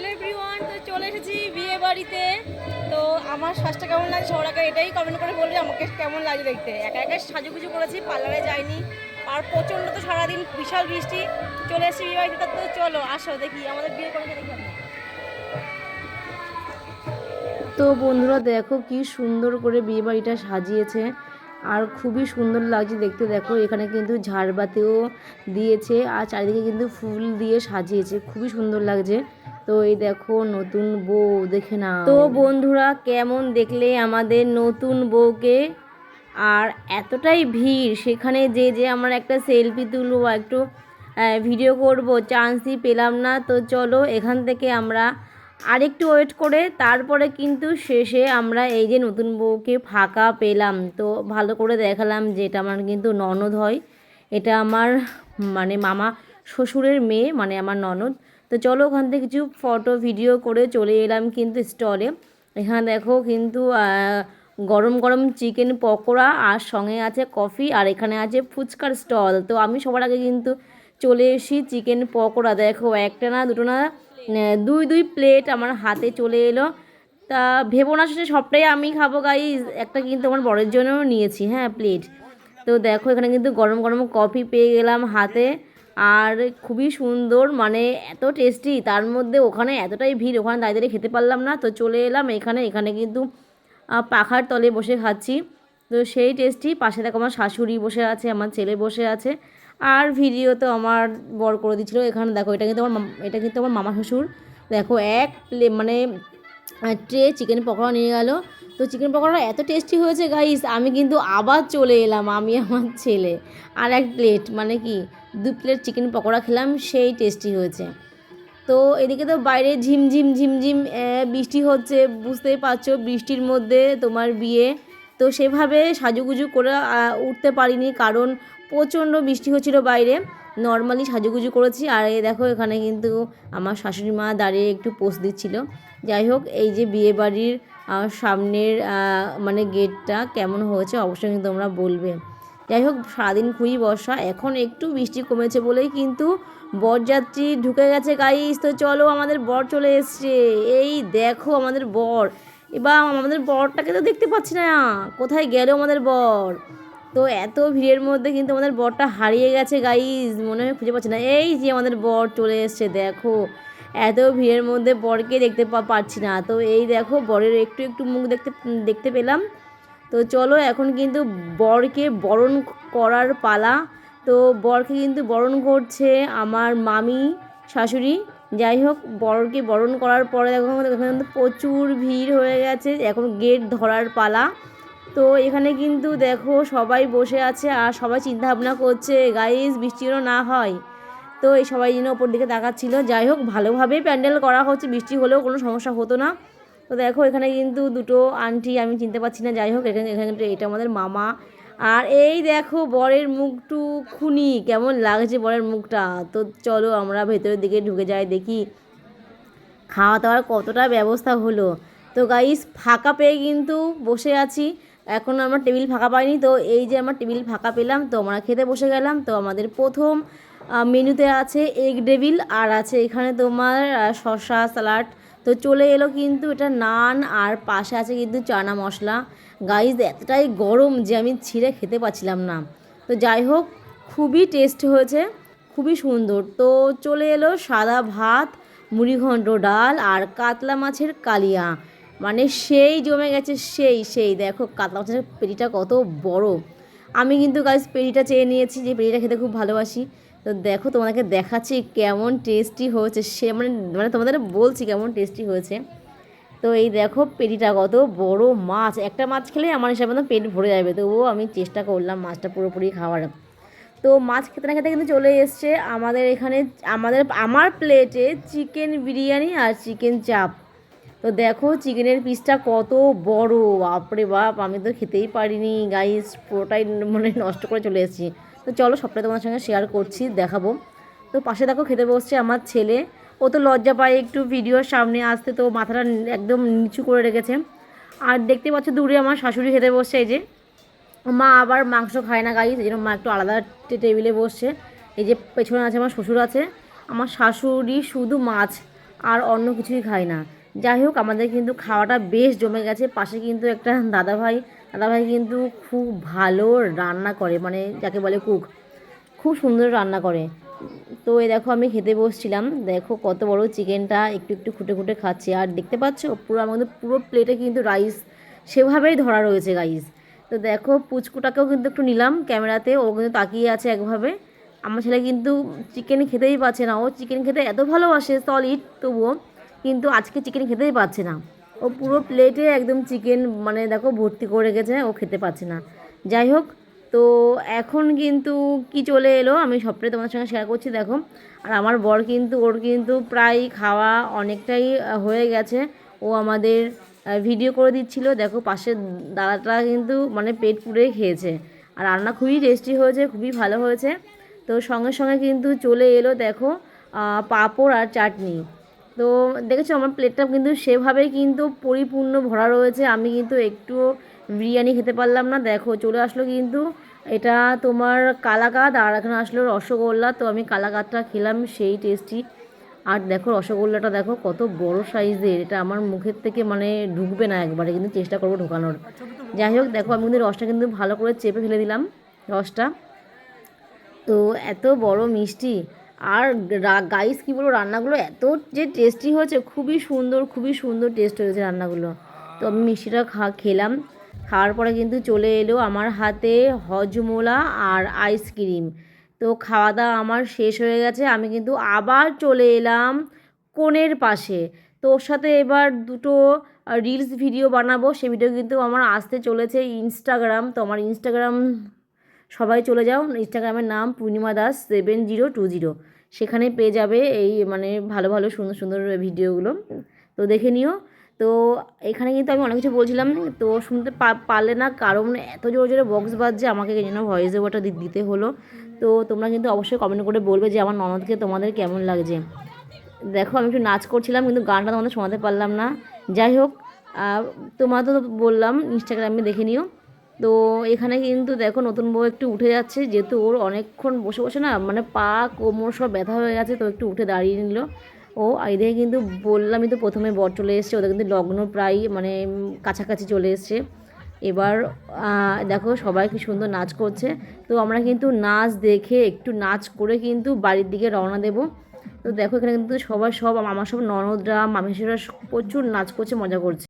Hello everyone তো চলে এসেছি বিয়ে বাড়িতে। তো আমার শ্বাসটা কেমন লাগছে সবার এটাই কমেন্ট করে বলবে আমাকে কেমন লাগে দেখতে। একা একা সাজুগুজু করেছি, পার্লারে যাইনি। আর প্রচণ্ড তো সারাদিন বিশাল বৃষ্টি। চলে এসেছি বিয়ে বাড়িতে, তো চলো, আসো, দেখি আমাদের বিয়ে করে দেখি তো বন্ধুরা, দেখো কি সুন্দর করে বিয়ে বাড়িটা সাজিয়েছে। আর খুবই সুন্দর লাগছে দেখতে। দেখো, এখানে কিন্তু ঝাড়বাতিও দিয়েছে। আর চারিদিকে কিন্তু ফুল দিয়ে সাজিয়েছে। খুবই সুন্দর লাগছে। তো এই দেখো নতুন বউ, দেখে না তো বন্ধুরা, কেমন দেখলে আমাদের নতুন বউকে? আর এতটাই ভিড়, সেখানে যে যে আমরা একটা সেলফি তুলবো একটু ভিডিও করব, চান্সই পেলাম না। তো চলো, এখান থেকে আমরা আরেকটু ওয়েট করে, তারপরে কিন্তু শেষে আমরা এই যে নতুন বউকে ফাঁকা পেলাম। তো ভালো করে দেখালাম যে এটা আমার কিন্তু ননদ হয়। এটা আমার মানে মামা শ্বশুরের মেয়ে মানে আমার ননদ। তো চলো ওখান থেকে কিছু ফটো ভিডিও করে চলে এলাম কিন্তু স্টলে এখানে দেখো কিন্তু গরম গরম চিকেন পকোড়া আর সঙ্গে আছে কফি আর এখানে আছে ফুচকার স্টল তো আমি সবার আগে কিন্তু চলে এসি চিকেন পকোড়া। দেখো একটা না, দুটো না দুই দুই প্লেট আমার হাতে চলে এলো। তা ভেবো না সে সবটাই আমি খাব গাই একটা কিন্তু আমার বরের জন্যও নিয়েছি হ্যাঁ প্লেট তো দেখো এখানে কিন্তু গরম গরম কফি পেয়ে গেলাম হাতে। আর খুবই সুন্দর মানে এত টেস্টি তার মধ্যে ওখানে এতটাই ভিড়, ওখানে দাঁড়িয়ে দাঁড়িয়ে খেতে পারলাম না, তো চলে এলাম এখানে এখানে কিন্তু পাখার তলে বসে খাচ্ছি। তো সেই টেস্টি পাশে দেখো আমার শাশুড়ি বসে আছে, আমার ছেলে বসে আছে, আর ভিডিও তো আমার বর করে দিচ্ছিল এখানে দেখো, এটা কিন্তু আমার এটা কিন্তু আমার মামা শ্বশুর। দেখো এক প্লে মানে ট্রে চিকেন পকোড়া নিয়ে গেল তো চিকেন পকোড়া এত টেস্টি হয়েছে গাইস আমি কিন্তু আবার চলে এলাম, আমি আমার ছেলে। আর এক প্লেট মানে কি, দু প্লেট চিকেন পকোড়া খেলাম, সেই টেস্টি হয়েছে। তো এদিকে তো বাইরে ঝিমঝিম ঝিমঝিম বৃষ্টি হচ্ছে, বুঝতেই পারছ, বৃষ্টির মধ্যে তোমার বিয়ে। তো সেভাবে সাজুগুজু করে উঠতে পারিনি, কারণ প্রচণ্ড বৃষ্টি হচ্ছিল বাইরে। নর্মালি সাজুগুজু করেছি, আর এই দেখো, এখানে কিন্তু আমার শাশুড়ি মা দাঁড়িয়ে একটু পোস্ট দিচ্ছিল। যাই হোক, এই যে বিয়ে বাড়ির আহ, সামনের মানে গেটটা কেমন হয়েছে অবশ্যই কিন্তু তোমরা বলবে। যাই হোক সারাদিন খুবই বর্ষা এখন একটু বৃষ্টি কমেছে বলেই কিন্তু বরযাত্রী ঢুকে গেছে গাইস তো চলো আমাদের বর চলে এসছে। এই দেখো আমাদের বর। এবার আমাদের বরটাকে তো দেখতে পাচ্ছি না। কোথায় গেল আমাদের বর? তো এত ভিড়ের মধ্যে কিন্তু আমাদের বরটা হারিয়ে গেছে গাইস মনে হয় খুঁজে পাচ্ছি না। এই যে আমাদের বর চলে এসছে দেখো। এত ভিড়ের মধ্যে বরকে দেখতে পাচ্ছি না। তো এই দেখো, বরের একটু একটু মুখ দেখতে দেখতে পেলাম। তো চলো, এখন কিন্তু বরকে বরণ করার পালা। তো বরকে কিন্তু বরণ করছে আমার মামি, শাশুড়ি। যাই হোক, বরকে বরণ করার পরে দেখো এখানে কিন্তু প্রচুর ভিড় হয়ে গেছে। এখন গেট ধরার পালা। তো এখানে কিন্তু দেখো, সবাই বসে আছে আর সবাই চিন্তা ভাবনা করছে গাইজ বৃষ্টি যেন না হয়। তো এই সবাই যেন ওপর দিকে তাকাচ্ছিল। যাই হোক, ভালোভাবেই প্যান্ডেল করা হচ্ছে। বৃষ্টি হলেও কোনো সমস্যা হতো না। তো দেখো, এখানে কিন্তু দুটো আন্টি, আমি চিনতে পারছি না। যাই হোক, এখানে এখানে এটা আমাদের মামা। আর এই দেখো, বরের মুখটু খুনি। কেমন লাগছে বরের মুখটা। তো চলো, আমরা ভেতরের দিকে ঢুকে যাই, দেখি খাওয়া দাওয়ার কতটা ব্যবস্থা হলো। তো গাইস ফাঁকা পেয়ে কিন্তু বসে আছি। এখন আমার টেবিল ফাঁকা পাইনি। তো এই যে আমার টেবিল ফাঁকা পেলাম, তো আমরা খেতে বসে গেলাম। তো আমাদের প্রথম মেনুতে আছে এগ ডেভিল আর আছে এখানে তোমার শসা স্যালাড তো চলে এলো কিন্তু এটা নান আর পাশে আছে কিন্তু চানা মশলা। গাইস এতটাই গরম যে আমি ছিঁড়ে খেতে পাচ্ছিলাম না। তো যাই হোক, খুবই টেস্ট হয়েছে, খুবই সুন্দর। তো চলে এলো সাদা ভাত, মুড়িঘণ্ট ডাল আর কাতলা মাছের কালিয়া। মানে সেই জমে গেছে, সেই সেই। দেখো কাতলা মাছের পেটিটা কত বড়। আমি কিন্তু গাছ পেটিটা চেয়ে নিয়েছি যে পেটিটা খেতে খুব ভালোবাসি। তো দেখো তোমাদেরকে দেখাচ্ছি কেমন টেস্টি হয়েছে। সে মানে মানে তোমাদের বলছি কেমন টেস্টি হয়েছে। তো এই দেখো পেটিটা কত বড় মাছ। একটা মাছ খেলে আমার হিসাবে মতো পেট ভরে যাবে। তবুও আমি চেষ্টা করলাম মাছটা পুরোপুরি খাওয়ার। তো মাছ খেতে না খেতে কিন্তু চলে এসছে আমাদের এখানে, আমাদের, আমার প্লেটে চিকেন বিরিয়ানি আর চিকেন চাপ তো দেখো চিকেনের পিসটা কত বড়, বাপরে বাপ, আমি তো খেতেই পারিনি। গাইস পুরোটাই মানে নষ্ট করে চলে এসেছি। তো চলো সবটাই তোমার সঙ্গে শেয়ার করছি, দেখাবো। তো পাশে দেখো খেতে বসছে আমার ছেলে। ও তো লজ্জা পায়, একটু ভিডিওর সামনে আসতে, তো মাথাটা একদম নিচু করে রেখেছে। আর দেখতে পাচ্ছ দূরে আমার শাশুড়ি খেতে বসছে, এই যে। মা আবার মাংস খায় না গাইস এই জন্য মা একটু আলাদা টেবিলে বসছে। এই যে পেছনে আছে আমার শ্বশুর আছে। আমার শাশুড়ি শুধু মাছ, আর অন্য কিছুই খায় না। যাই হোক, আমাদের কিন্তু খাওয়াটা বেশ জমে গেছে। পাশে কিন্তু একটা দাদাভাই দাদাভাই কিন্তু খুব ভালো রান্না করে মানে যাকে বলে কুক খুব সুন্দর রান্না করে। তো এই দেখো, আমি খেতে বসছিলাম। দেখো কত বড় চিকেনটা একটু একটু খুঁটে খুঁটে খাচ্ছে। আর দেখতে পাচ্ছ, পুরো আমাদের পুরো প্লেটে কিন্তু রাইস সেভাবেই ধরা রয়েছে গাইস তো দেখো, পুচকুটাকেও কিন্তু একটু নিলাম ক্যামেরাতে, ও কিন্তু তাকিয়ে আছে একভাবে। আমার ছেলে কিন্তু চিকেন খেতেই পাচ্ছে না। ও চিকেন খেতে এত ভালোবাসে সলিড তবুও কিন্তু আজকে চিকেন খেতেই পাচ্ছে না। ও পুরো প্লেটে একদম চিকেন মানে দেখো ভর্তি করে গেছে ও খেতে পাচ্ছে না। যাই হোক, তো এখন কিন্তু কি চলে এলো আমি সবটাই তোমাদের সঙ্গে শেয়ার করছি, দেখো। আর আমার বর কিন্তু, ওর কিন্তু প্রায় খাওয়া অনেকটাই হয়ে গেছে। ও আমাদের ভিডিও করে দিচ্ছিল, দেখো পাশের দাদাটা কিন্তু মানে পেট পুড়ে খেয়েছে। আর রান্না খুবই টেস্টি হয়েছে, খুবই ভালো হয়েছে। তো সঙ্গে সঙ্গে কিন্তু চলে এলো, দেখো পাঁপড় আর চাটনি। তো দেখেছ আমার প্লেটটা কিন্তু সেভাবেই কিন্তু পরিপূর্ণ ভরা রয়েছে। আমি কিন্তু একটুও বিরিয়ানি খেতে পারলাম না। দেখো, চলে আসলো কিন্তু এটা তোমার কালাকাদ আর এখানে আসলো রসগোল্লা। তো আমি কালাকাদটা খেলাম, সেই টেস্টি আর দেখো, রসগোল্লাটা দেখো, কত বড় সাইজের। এটা আমার মুখের থেকে মানে ঢুকবে না একবারে, কিন্তু চেষ্টা করব ঢোকানোর। যাই হোক, দেখো, আমি কিন্তু রসটা কিন্তু ভালো করে চেপে ফেলে দিলাম, রসটা। তো এত বড় মিষ্টি। আর গাইস কী বলব, রান্নাগুলো এত যে টেস্টি হয়েছে, খুবই সুন্দর খুবই সুন্দর টেস্ট হয়েছে রান্নাগুলো। তো আমি মিষ্টিটা খা, খেলাম। খাওয়ার পরে কিন্তু চলে এলো আমার হাতে হজমোলা আর আইসক্রিম তো খাওয়া দাওয়া আমার শেষ হয়ে গেছে, আমি কিন্তু আবার চলে এলাম কোণের পাশে। তো ওর সাথে এবার দুটো রিলস ভিডিও বানাবো, সে ভিডিও কিন্তু আমার আসতে চলেছে ইনস্টাগ্রাম তো আমার ইনস্টাগ্রাম সবাই চলে যাও। ইনস্টাগ্রামের নাম Purnima Das seven zero two zero সেখানে পেয়ে যাবে এই মানে ভালো ভালো সুন্দর সুন্দর ভিডিওগুলো। তো দেখে নিও। তো এখানে কিন্তু আমি অনেক কিছু বলছিলাম। তো শুনতে পারলে না কারণ এত জোরে জোরে বক্স বাজছে, আমাকে জন্য ভয়েস ওভারটা দিতে হলো। তো তোমরা কিন্তু অবশ্যই কমেন্ট করে বলবে যে আমার ননদকে তোমাদের কেমন লাগছে। দেখো আমি একটু নাচ করছিলাম, কিন্তু গানটা তোমাদের শোনাতে পারলাম না। যাই হোক তোমরা তো বললাম ইনস্টাগ্রামে দেখে নিও। তো এখানে কিন্তু দেখো নতুন বউ একটু উঠে যাচ্ছে, যেহেতু ওর অনেকক্ষণ বসে বসে না মানে পা, কোমর সব ব্যথা হয়ে গেছে, তো একটু উঠে দাঁড়িয়ে নিল। ও এদিকে কিন্তু বললামই তো প্রথমে বর চলে এসছে, ওদের কিন্তু লগ্ন প্রায় মানে কাছাকাছি চলে এসছে। এবার দেখো সবাই কি সুন্দর নাচ করছে। তো আমরা কিন্তু নাচ দেখে একটু নাচ করে কিন্তু বাড়ির দিকে রওনা দেবো। তো দেখো এখানে কিন্তু সবাই সব আমার সব, ননদরা, মামিসেরা প্রচুর নাচ করছে, মজা করছে।